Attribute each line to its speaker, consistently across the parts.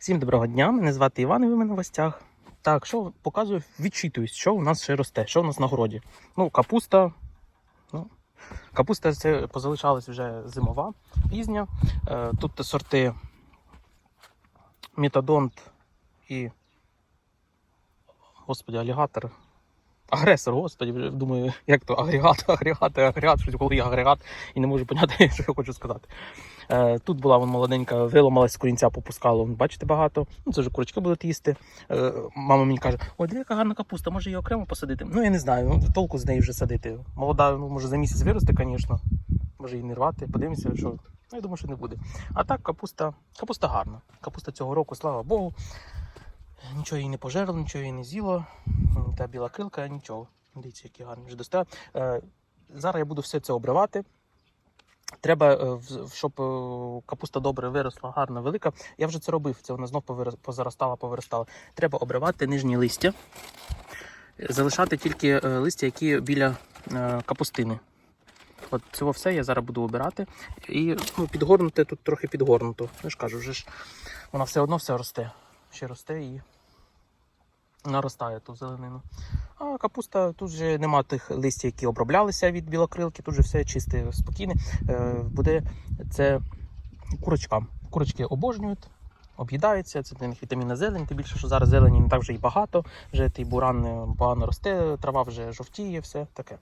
Speaker 1: Всім доброго дня, мене звати Іван і ви мене в гостях. Так, що показую, відчитуюсь, що у нас ще росте, що у нас на городі. Ну, капуста. Ну, капуста це позалишалась вже зимова, пізня. Е, тут сорти метадонт і. Господи, алігатор. Агресор, господи, вже думаю, як то агрегат, агрегат, агрегат, щось коли є агрегат, і не можу поняти, що я хочу сказати. Е, Тут була вон молоденька, виламалась з корінця, попускала. Вон, бачите, багато. Ну, це вже курочки будуть їсти. Е, Мама мені каже: ой, диви, яка гарна капуста, може її окремо посадити. Ну, я не знаю, ну, толку з неї вже садити. Молода, ну, може, за місяць виросте, звісно. Може її не рвати. Подивимося, що. Ну, я думаю, що не буде. А так, капуста, капуста гарна. Капуста цього року, слава Богу. Нічого її не пожерло, нічого її не з'їло. Та біла крилка, нічого. Дивіться, які гарні вже достає. Е, Зараз я буду все це обривати. Треба, е, щоб е, капуста добре виросла, гарна, велика. Я вже це робив, це вона знов позаростала, повиростала. Треба обривати нижні листя, залишати тільки листя, які біля капустини. От цього все я зараз буду обирати. І ну, підгорнути тут трохи підгорнуто. Я ж кажу, вже ж вона все одно все росте. Ще росте і наростає ту зеленину. А капуста тут же нема тих листів, які оброблялися від білокрилки, тут же все чисте, спокійне. Е, буде це курочкам. Курочки обожнюють, об'їдаються, це для них вітамінна зелень, тим більше, що зараз зелені не так вже і багато, вже той буран е, погано росте, трава вже жовтіє, все таке.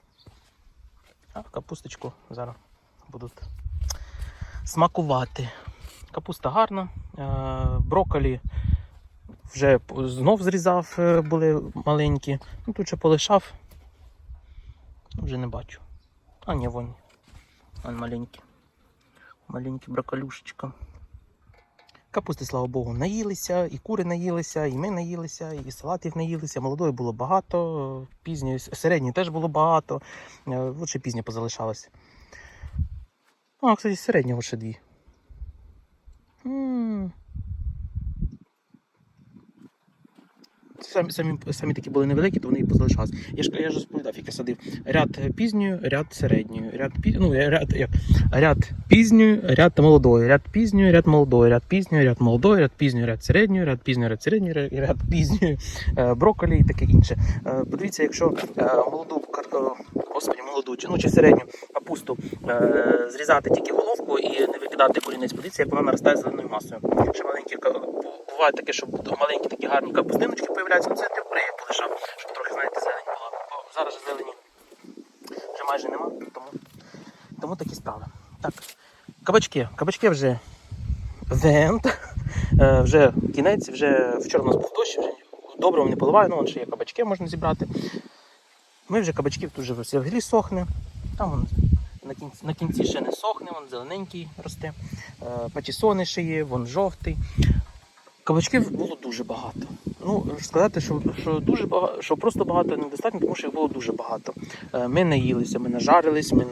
Speaker 1: А капусточку зараз будуть смакувати. Капуста гарна, е, брокколі вже знов зрізав, е, були маленькі. Ну, тут ще полишав. Вже не бачу. А, ні, вон. Вон маленькі. Маленькі брокколюшечка. Капусти, слава Богу, наїлися, і кури наїлися, і ми наїлися, і салатів наїлися. Молодої було багато, пізньої, середньої теж було багато. Е, От ще пізня. А, кстати, середнього ще дві. М. Самі, самі, самі такі були невеликі, то вони і позалишалися. Я ж я ж розповідав, як я садив. Ряд пізньої, ряд середньої, ряд ну, ряд, як? ряд пізньої, ряд молодої, ряд пізньої, ряд молодої, ряд пізньої, ряд молодої, ряд пізньої, ряд середньої, ряд пізньої, ряд середньої, ряд- пізньої, е, брокколі і таке інше. Е, Подивіться, якщо е, молоду е, молоду чи ну чи середню капусту зрізати тільки головку і не викидати корінець, подивіться, як вона наростає зеленою масою. Ще маленькі буває таке, що маленькі такі гарні капустиночки появляються. Ну це ти впри, полишав, щоб трохи, знаєте, зелень була. Бо зараз зелені вже майже нема, тому, тому такі справи. Так, кабачки. Кабачки вже вент, е, вже кінець, вже вчора у нас був дощ, вже добре не поливаю, ну ще є кабачки можна зібрати. Ми вже кабачків тут вже взагалі сохне. Там вон на кінці, на кінці ще не сохне, вон зелененький росте. Е, патісони ще є, вон жовтий. Кабачків було дуже багато. Ну, сказати, що, що дуже багато, що просто багато недостатньо, тому що їх було дуже багато. Е, Ми наїлися, ми нажарились, ми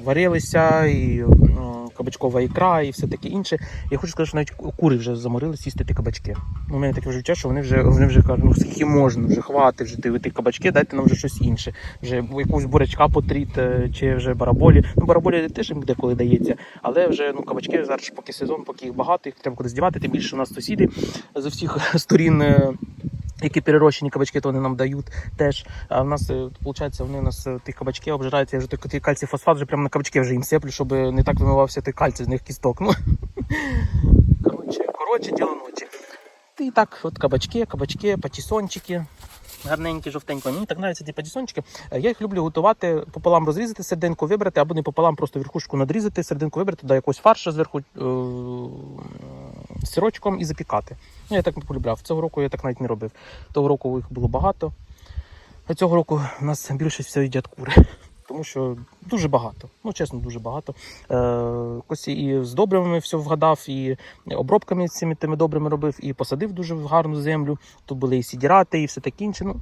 Speaker 1: наварилися, і м, кабачкова ікра, і все таке інше. Я хочу сказати, що навіть кури вже заморились їсти ті кабачки. У мене таке вже відчуття, що вони вже вони вже кажуть, ну скільки можна, вже хватить вже ти, ті кабачки, дайте нам вже щось інше. Вже якусь бурячка потріт, е, чи вже бараболі. Ну, бараболі теж їм деколи дається, але вже ну кабачки зараз поки сезон, поки їх багато, їх треба кудись дівати. Тим більше у нас сусіди з усіх сторін. Е, Які перерощені кабачки, то вони нам дають теж. А в нас, виходить, вони у нас е, ті кабачки обжираються. Я вже той, кальцій фосфат вже прямо на кабачки вже їм сиплю, щоб не так вимивався той кальцій з них кісток. Ну, коротше, коротше, діло ночі. І так, от кабачки, кабачки, патісончики. Гарненькі, жовтенькі. Мені так нравляться ті патісончики. Е, Я їх люблю готувати пополам розрізати, серединку вибрати, або не пополам, просто верхушку надрізати, серединку вибрати, до якогось фарша зверху е- сирочком і запікати. Ну, я так не полюбляв. Цього року я так навіть не робив. Того року їх було багато. А цього року у нас більше всього їдять кури. Тому що дуже багато. Ну, чесно, дуже багато. Е, Косі і з добривами все вгадав, і обробками цими тими добрими робив, і посадив дуже в гарну землю. Тут були і сідірати, і все таке інше. Ну,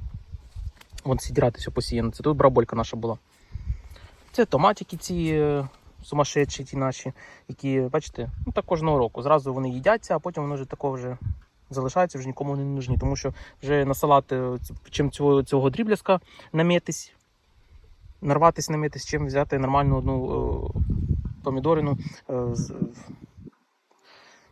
Speaker 1: вон сідірати все посіяно. Це тут бараболька наша була. Це томатики ці е, сумасшедші ті наші, які, бачите, ну так кожного року. Зразу вони їдяться, а потім воно вже такого вже залишається, вже нікому не нужні. Тому що вже на салат е, чим цього, цього дрібляска намітись, нарватись намітись, чим взяти нормальну одну е, помідорину е,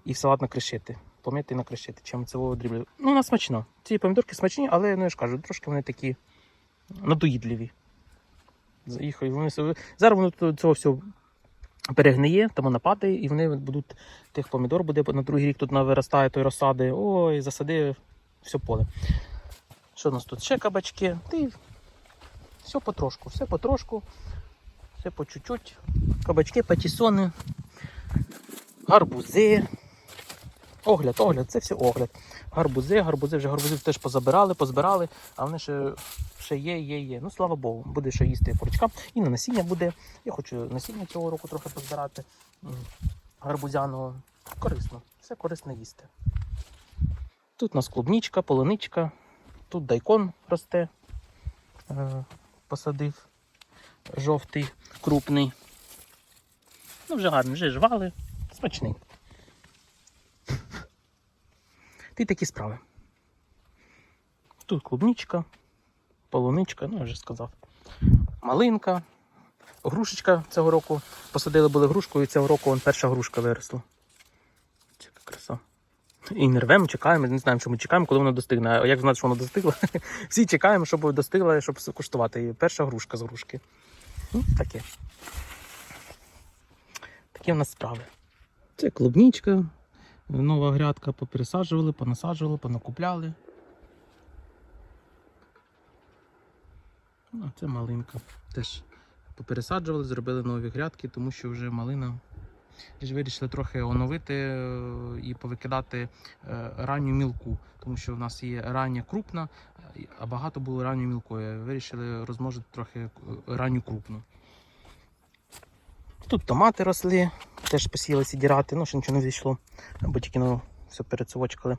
Speaker 1: і в салат накришити. помити і накришити, чим це дріблю. Ну, вона смачна. Ці помідорки смачні, але ну я ж кажу, трошки вони такі надоїдливі. З- Їх, вони, зараз воно цього всього перегниє, тому нападає, і вони будуть тих помідор буде на другий рік тут виростає той розсади. Ой, засади все поле. Що у нас тут? Ще кабачки. Ти все потрошку, все потрошку, все по чуть-чуть. Кабачки, патісони, гарбузи. Огляд, огляд, це все огляд. Гарбузи, гарбузи, вже гарбузи теж позабирали, позбирали, а вони ще, ще є, є, є. Ну, слава Богу, буде що їсти поручка. І на насіння буде. Я хочу насіння цього року трохи позбирати. Гарбузяного. Корисно, все корисно їсти. Тут у нас клубнічка, полуничка, тут дайкон росте. Е, посадив жовтий, крупний. Ну, вже гарний, вже жвали, смачний. Ти такі справи. Тут клубничка, полуничка, ну я вже сказав. Малинка, грушечка цього року. Посадили були грушку, і цього року вон перша грушка виросла. Це яка краса. І не рвемо, чекаємо, не знаємо, що ми чекаємо, коли вона достигне. А як знати, що вона достигла? Всі чекаємо, щоб достигла, щоб куштувати. І перша грушка з грушки. Ну, таке. Такі в нас справи. Це клубничка, нова грядка попересаджували, понасаджували, понакупляли. Ну, а це малинка. Теж попересаджували, зробили нові грядки, тому що вже малина. Вирішили трохи оновити е, і повикидати е, ранню мілку, тому що в нас є рання крупна, а багато було ранньої мілкої. Вирішили розмножити трохи е, ранню крупну. Тут томати росли, теж посіяли сідірати, ну ще нічого не зійшло, бо тільки ну, все перецовочкали.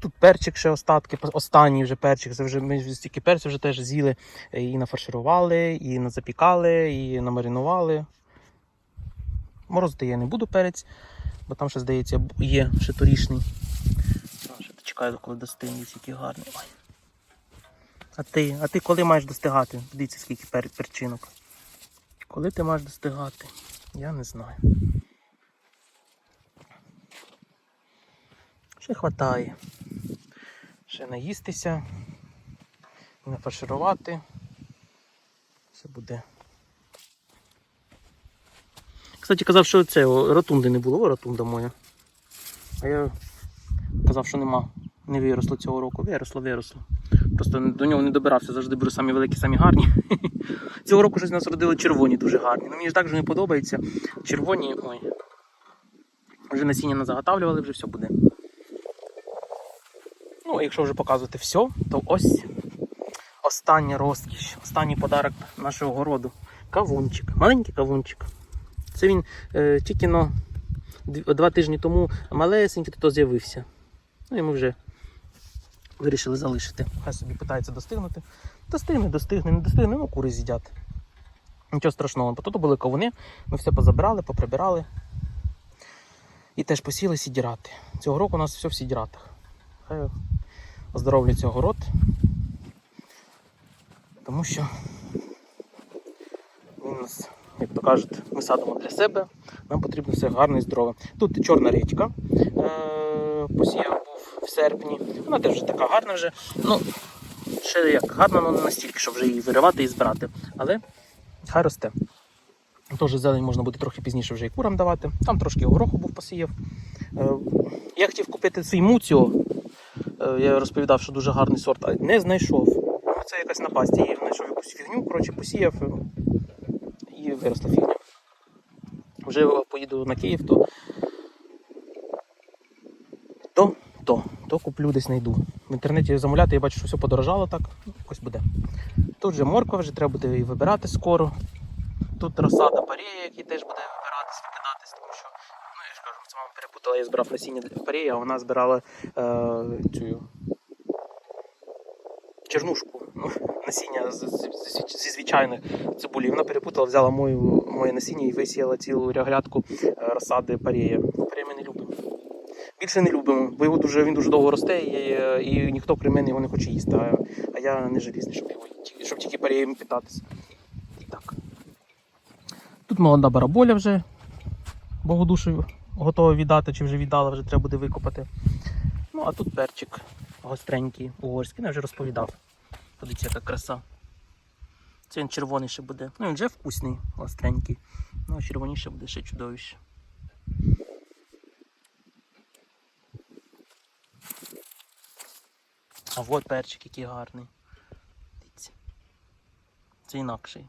Speaker 1: Тут перчик ще остатки, останній вже перчик. Це вже ми стільки перцю вже теж з'їли і нафарширували, і назапікали, і намаринували. Морозити я не буду перець, бо там ще, здається, є ще торішній. Ще чекаю, коли достигне, який гарний. Ой. А ти, а ти коли маєш достигати? Дивіться, скільки пер, перчинок. Коли ти маєш достигати? Я не знаю. Ще хватає. Ще наїстися, нафарширувати. Все буде. Кстати, казав, що це ротунди не було, ротунда моя. А я казав, що нема. Не виросло цього року. Виросло, виросло. Просто до нього не добирався, завжди беру самі великі, самі гарні. Цього року щось нас родили червоні дуже гарні. Ну мені ж так же не подобається. Червоні, ой. Вже насіння не заготавлювали, вже все буде. Ну, а якщо вже показувати все, то ось остання розкіш, останній подарок нашого городу. Кавунчик. Маленький кавунчик. Це він е, тільки но два тижні тому малесенький то з'явився. Ну і ми вже вирішили залишити. Хай собі питається достигнути. Достигне, достигне, не достигне, ну кури з'їдять. Нічого страшного. Тут були кавуни, ми все позабирали, поприбирали. І теж посіли сідірати. Цього року у нас все в сідіратах. Хай оздоровлюється город. Тому що він нас, як то кажуть, ми садимо для себе, нам потрібно все гарно і здорове. Тут чорна річка е- посіяв серпні. Вона теж вже така гарна вже. Ну, ще як гарна, але не настільки, щоб вже її виривати і збирати. Але хай росте. Теж зелень можна буде трохи пізніше вже і курам давати. Там трошки гороху був посіяв. Е, Я хотів купити свій муціо. Е, Я розповідав, що дуже гарний сорт, а не знайшов. Це якась напасть. Я знайшов якусь фігню, коротше, посіяв е, і виросла фігня. Вже поїду на Київ, то то, то, то куплю десь знайду. В інтернеті замовляти, я бачу, що все подорожало так. Ось буде. Тут же морква, вже треба буде її вибирати скоро. Тут розсада парея, який теж буде вибиратись, викидатись, тому що, ну я ж кажу, це мама перепутала, я збирав насіння для парея, а вона збирала е, цю чернушку, ну, насіння з- з- зі звичайних цибулі. Вона перепутала, взяла мою, моє насіння і висіяла цілу ряглядку е, розсади парея. Парея ми не любимо. Більше не любимо, бо його дуже, він дуже довго росте і, е, і ніхто крім мене його не хоче їсти. А, а я не желізний, щоб, його, щоб тільки пареєм питатися. Так. Тут молода бараболя вже Богодушу готова віддати, чи вже віддала, вже треба буде викопати. Ну, а тут перчик гостренький, угорський, я вже розповідав. Подивіться, яка краса. Це він червоний ще буде. Ну, він вже вкусний, гостренький. Ну, червоніше буде ще чудовище. А от перчик який гарний. Дивіться. Це інакший.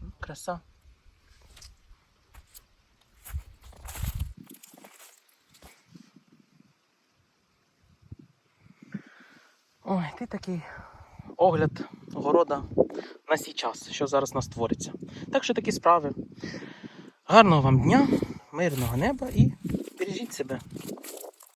Speaker 1: Ну, Краса. Ой, ти такий огляд города на сій час, що зараз нас твориться. Так що такі справи. Гарного вам дня, мирного неба і бережіть себе.